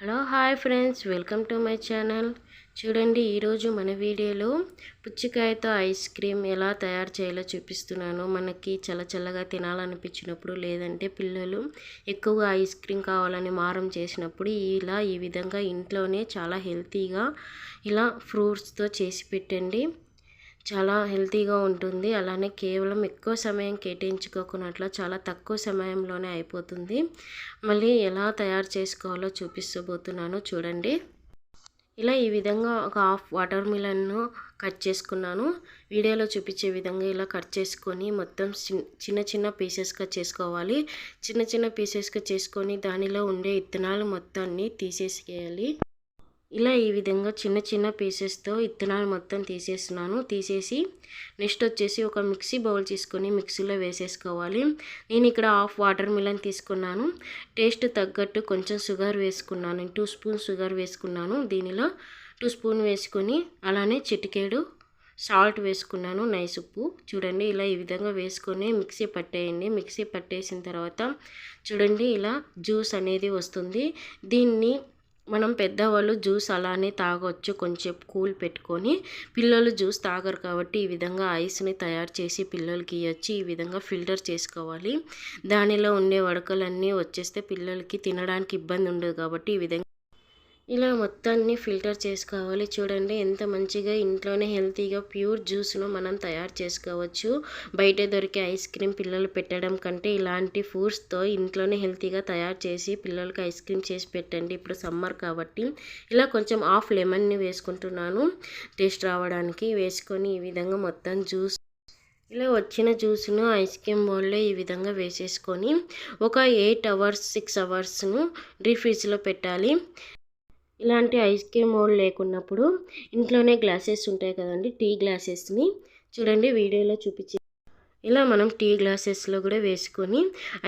Hello hi friends. Welcome to my channel. చూడండి ఈరోజు మన వీడియోలో పుచ్చికాయతో ఐస్ క్రీమ్ ఎలా తయారు చేయాలో చూపిస్తున్నాను. మనకి చల్ల చల్లగా తినాలనిపించినప్పుడు లేదంటే పిల్లలు ఎక్కువగా ఐస్ క్రీమ్ కావాలని మారం చేసినప్పుడు ఇలా ఈ విధంగా ఇంట్లోనే చాలా హెల్తీగా ఇలా ఫ్రూట్స్తో చేసి పెట్టండి. చాలా హెల్తీగా ఉంటుంది. అలానే కేవలం ఎక్కువ సమయం కేటాయించుకోకున్నట్ల చాలా తక్కువ సమయంలోనే అయిపోతుంది. మళ్ళీ ఎలా తయారు చేసుకోవాలో చూపిస్తబోతున్నాను. చూడండి. ఇలా ఈ విధంగా ఒక హాఫ్ వాటర్ మిలన్ను కట్ చేసుకున్నాను. వీడియోలో చూపించే విధంగా ఇలా కట్ చేసుకొని మొత్తం చిన్న చిన్న పీసెస్గా చేసుకోవాలి. చిన్న చిన్న పీసెస్గా చేసుకొని దానిలో ఉండే ఇత్తనాలు మొత్తాన్ని తీసేసేయాలి. ఇలా ఈ విధంగా చిన్న చిన్న పీసెస్తో ఇత్తనాలు మొత్తం తీసేస్తున్నాను. తీసేసి నెక్స్ట్ వచ్చేసి ఒక మిక్సీ బౌల్ తీసుకొని మిక్సీలో వేసేసుకోవాలి. నేను ఇక్కడ హాఫ్ వాటర్ మిలన్ తీసుకున్నాను. టేస్ట్ తగ్గట్టు కొంచెం షుగర్ వేసుకున్నాను. టూ స్పూన్ షుగర్ వేసుకున్నాను. దీనిలో టూ స్పూన్ వేసుకొని అలానే చిటికేడు సాల్ట్ వేసుకున్నాను. నైస్ ఉప్పు. చూడండి ఇలా ఈ విధంగా వేసుకొని మిక్సీ పట్టేయండి. మిక్సీ పట్టేసిన తర్వాత చూడండి ఇలా జ్యూస్ అనేది వస్తుంది. దీన్ని మనం పెద్దవాళ్ళు జ్యూస్ అలానే తాగొచ్చు. కొంచెం కూల్ పెట్టుకొని పిల్లలు జ్యూస్ తాగరు కాబట్టి ఈ విధంగా ఐస్ని తయారు చేసి పిల్లలకి ఇవ్వచ్చి ఈ విధంగా ఫిల్టర్ చేసుకోవాలి. దానిలో ఉండే వడకలన్నీ వచ్చేస్తే పిల్లలకి తినడానికి ఇబ్బంది ఉండదు కాబట్టి ఈ విధంగా ఇలా మొత్తాన్ని ఫిల్టర్ చేసుకోవాలి. చూడండి ఎంత మంచిగా ఇంట్లోనే హెల్తీగా ప్యూర్ జ్యూస్ను మనం తయారు చేసుకోవచ్చు. బయట దొరికే ఐస్ క్రీమ్ పిల్లలు పెట్టడం కంటే ఇలాంటి ఫ్రూట్స్తో ఇంట్లోనే హెల్తీగా తయారు చేసి పిల్లలకి ఐస్ క్రీమ్ చేసి పెట్టండి. ఇప్పుడు సమ్మర్ కాబట్టి ఇలా కొంచెం హాఫ్ లెమన్ని వేసుకుంటున్నాను. టేస్ట్ రావడానికి వేసుకొని ఈ విధంగా మొత్తం జ్యూస్ ఇలా వచ్చిన జ్యూస్ను ఐస్ క్రీమ్ బౌల్లో ఈ విధంగా వేసేసుకొని ఒక ఎయిట్ అవర్స్ సిక్స్ అవర్స్ను డీప్ ఫ్రిడ్జ్లో పెట్టాలి. ఇలాంటి ఐస్ క్రీమ్ మోల్డ్ లేకున్నప్పుడు ఇంట్లోనే గ్లాసెస్ ఉంటాయి కదండి టీ గ్లాసెస్ని. చూడండి వీడియోలో చూపించి ఇలా మనం టీ గ్లాసెస్లో కూడా వేసుకొని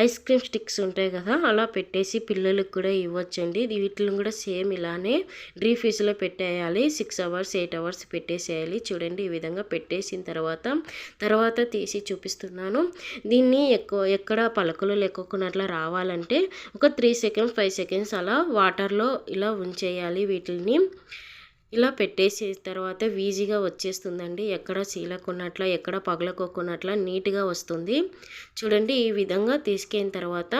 ఐస్ క్రీమ్ స్టిక్స్ ఉంటాయి కదా అలా పెట్టేసి పిల్లలకు కూడా ఇవ్వచ్చండి. వీటిని కూడా సేమ్ ఇలానే డ్రీ ఫ్రిడ్జ్లో పెట్టేయాలి. సిక్స్ అవర్స్ ఎయిట్ అవర్స్ పెట్టేసేయాలి. చూడండి ఈ విధంగా పెట్టేసిన తర్వాత తర్వాత తీసి చూపిస్తున్నాను. దీన్ని ఎక్కువ ఎక్కడ పలకలు లేకున్నట్లా రావాలంటే ఒక త్రీ సెకండ్స్ ఫైవ్ సెకండ్స్ అలా వాటర్లో ఇలా ఉంచేయాలి వీటిని ఇలా పెట్టేసిన తర్వాత ఈజీగా వచ్చేస్తుందండి. ఎక్కడ చీలకున్నట్ల ఎక్కడ పగలకోకున్నట్ల నీట్గా వస్తుంది. చూడండి ఈ విధంగా తీసుకెళ్ళిన తర్వాత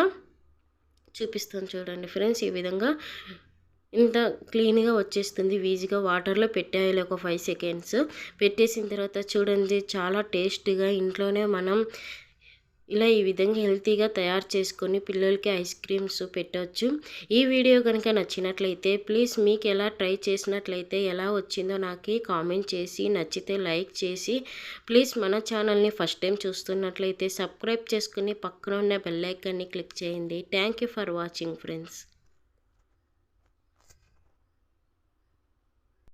చూపిస్తాను చూడండి ఫ్రెండ్స్ ఈ విధంగా ఇంత క్లీన్గా వచ్చేస్తుంది ఈజీగా వాటర్లో పెట్టేయాలి ఒక ఫైవ్ సెకండ్స్. పెట్టేసిన తర్వాత చూడండి చాలా టేస్ట్గా ఇంట్లోనే మనం ఇలా ఈ విధంగా హెల్తీగా తయారు చేసుకొని పిల్లలకి ఐస్ క్రీమ్స్ పెట్టవచ్చు ఈ వీడియో కనుక నచ్చినట్లయితే ప్లీజ్ మీకు ఎలా ట్రై చేసినట్లయితే ఎలా వచ్చిందో నాకు కామెంట్ చేసి నచ్చితే లైక్ చేసి ప్లీజ్ మన ఛానల్ని ఫస్ట్ టైం చూస్తున్నట్లయితే సబ్స్క్రైబ్ చేసుకుని పక్కన ఉన్న బెల్లైకాన్ని క్లిక్ చేయండి. Thank for watching friends.